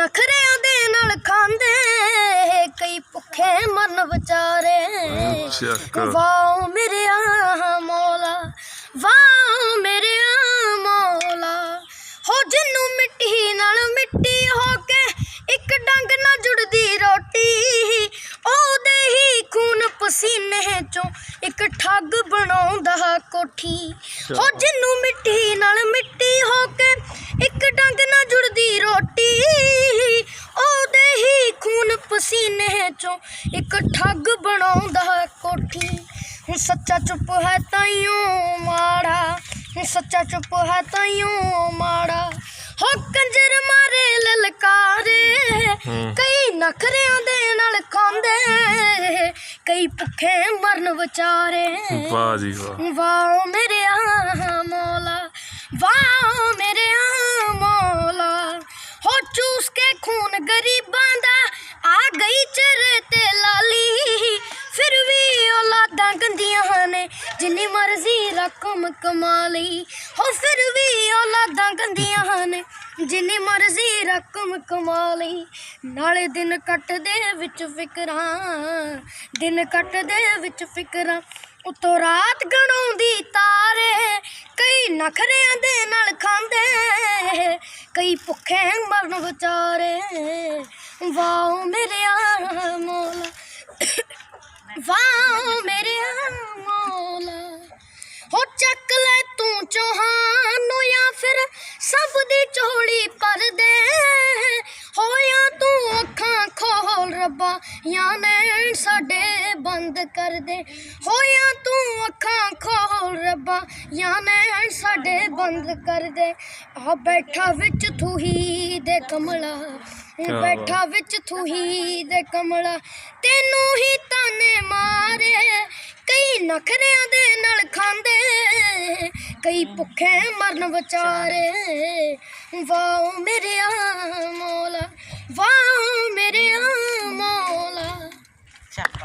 ਨਖਰਿਆਂ ਦੇ ਨਾਲ ਖਾਂਦੇ ਕਈ ਭੁੱਖੇ ਮਨ ਵਿਚਾਰੇ। ਵਾਹ ਮੇਰਿਆ ਮੌਲਾ ਵਾਹ ਮੇਰਿਆ ਮੌਲਾ। ਹੋ ਜਿੰਨੂੰ ਮਿੱਟੀ ਨਾਲ ਮਿੱਟੀ ਹੋ ਕੇ ਇੱਕ ਡੰਗ ਨਾਲ ਜੁੜਦੀ ਰੋਟੀ ਉਹਦੇ ਹੀ ਖੂਨ ਪਸੀਨੇ ਚੋਂ ਇੱਕ ਠੱਗ ਬਣਾਉਂਦਾ ਕੋਠੀ। ਹੋ ਜਿੰਨੂੰ ਮਿੱਟੀ ਨਾਲ ਮਿੱਟੀ ਚੋਂ ਇੱਕ ਠੱਗ ਬਣਾਉਂਦਾ ਕੋਠੀ। ਹੁਣ ਸੱਚਾ ਚੁੱਪ ਹੈ ਤਾਈਓ ਮਾੜਾ। ਹੁਣ ਸੱਚਾ ਚੁੱਪ ਹੈ ਤਾਈਓ ਮਾੜਾ। ਹੋ ਕੰਜਰ ਮਾਰੇ ਲਲਕਾਰੇ। ਕਈ ਨਖਰਿਆਂ ਦੇ ਨਾਲ ਖਾਂਦੇ। ਕਈ ਭੁੱਖੇ ਮਰਨ ਵਿਚਾਰੇ। ਵਾਹ ਜੀ ਵਾਹ। ਵਾਹ ਮੇਰੇ ਜਿੰਨੀ ਮਰਜ਼ੀ ਰਕਮ ਕਮਾ ਲਈ। ਹੋ ਫਿਰ ਵੀ ਔਲਾਦਾਂ ਗੰਦੀਆਂ ਨੇ ਜਿੰਨੀ ਮਰਜ਼ੀ ਰਕਮ ਕਮਾ ਲਈ। ਨਾਲੇ ਦਿਨ ਕੱਟਦੇ ਵਿੱਚ ਫਿਕਰਾਂ। ਦਿਨ ਕੱਟਦੇ ਵਿੱਚ ਫਿਕਰਾਂ। ਉਤੋਂ ਰਾਤ ਗਣਾਉਂਦੀ ਤਾਰੇ। ਕਈ ਨਖਰਿਆਂ ਦੇ ਨਾਲ ਖਾਂਦੇ। ਕਈ ਭੁੱਖੇ ਮਰਨ ਵਿਚਾਰੇ। ਵਾਹ ਮੇਰੇ ਆ ਵਾਹ ਮੇਰੇ ਜਾਂ ਨੈਣ ਸਾਡੇ ਬੰਦ ਕਰ ਦੇ। ਹੋਇਆ ਤੂੰ ਅੱਖਾਂ ਖੋਲ ਰੱਬਾ ਜਾਂ ਨੈਣ ਸਾਡੇ ਬੰਦ ਕਰ ਦੇ। ਆ ਬੈਠਾ ਵਿੱਚ ਤੂੰ ਹੀ ਦੇ ਕਮਲਾ ਬੈਠਾ ਵਿੱਚ ਤੂੰ ਹੀ ਦੇ ਕਮਲਾ। ਤੈਨੂੰ ਹੀ ਤਾਨੇ ਮਾਰੇ ਕਈ ਨਖਰਿਆਂ ਦੇ ਨਾਲ ਖਾਂਦੇ ਕਈ ਭੁੱਖੇ ਮਰਨ ਵਿਚਾਰੇ। ਵਾਹ ਮੇਰੇ ਆ ਮੌਲਾ ਵਾਹ